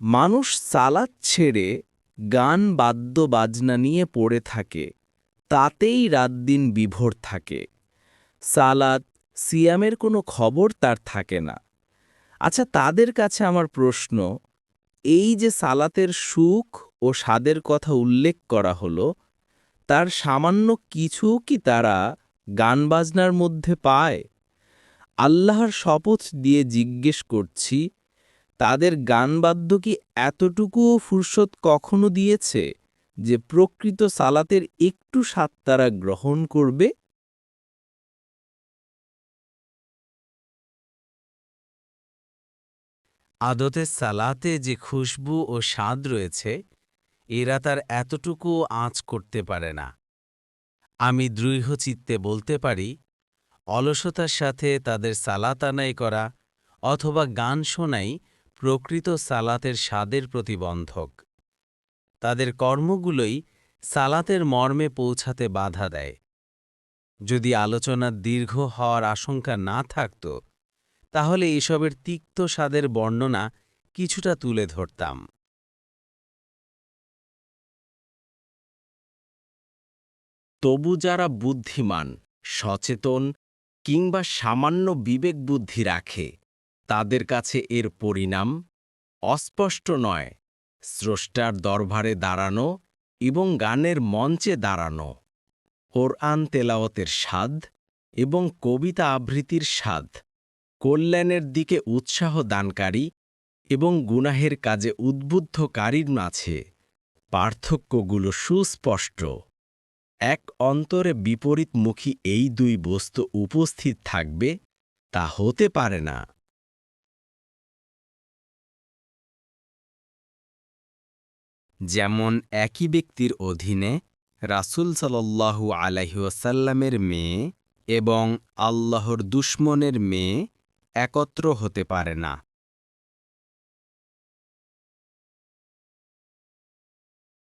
মানুষ সালাদ ছেড়ে গান, বাদ্য, বাজনা নিয়ে পড়ে থাকে, তাতেই রাত দিন বিভোর থাকে। সালাদ, সিয়ামের কোনো খবর তার থাকে না। আচ্ছা তাদের কাছে আমার প্রশ্ন, এই যে সালাতের সুখ ও স্বাদের কথা উল্লেখ করা হলো, তার সামান্য কিছু কি তারা গান, বাজনার মধ্যে পায়? আল্লাহর শপথ দিয়ে জিজ্ঞেস করছি তাদের গানবাদ্য কি এতটুকুও ফুরসত কখনো দিয়েছে যে প্রকৃত সালাতের একটু স্বাদ তারা গ্রহণ করবে? আদতে সালাতে যে খুশবু ও স্বাদ রয়েছে, এরা তার এতটুকু আঁচ করতে পারে না। আমি দৃঢ় চিত্তে বলতে পারি, অলসতার সাথে তাদের সালাত আনাই করা অথবা গান শোনাই প্রকৃত সালাতের স্বাদের প্রতিবন্ধক। তাদের কর্মগুলোই সালাতের মর্মে পৌঁছাতে বাধা দেয়। যদি আলোচনা দীর্ঘ হওয়ার আশঙ্কা না থাকত, তাহলে এসবের তিক্ত স্বাদের বর্ণনা কিছুটা তুলে ধরতাম। তবু যারা বুদ্ধিমান, সচেতন কিংবা সামান্য বিবেক বুদ্ধি রাখে তাদের কাছে এর পরিণাম অস্পষ্ট নয়। স্রষ্টার দরবারে দাঁড়ানো এবং গানের মঞ্চে দাঁড়ানো। কোরআন তেলাওয়াতের স্বাদ এবং কবিতা আবৃত্তির স্বাদ, কল্যাণের দিকে উৎসাহ দানকারী এবং গুনাহের কাজে উদ্বুদ্ধকারীর মাঝে পার্থক্যগুলো সুস্পষ্ট। এক অন্তরে বিপরীতমুখী এই দুই বস্তু উপস্থিত থাকবে তা হতে পারে না। যেমন একই ব্যক্তির অধীনে রাসুল সাল্লাহু আলাইহুয়াসাল্লামের মেয়ে এবং আল্লাহর দুশ্মনের মেয়ে একত্র হতে পারে না।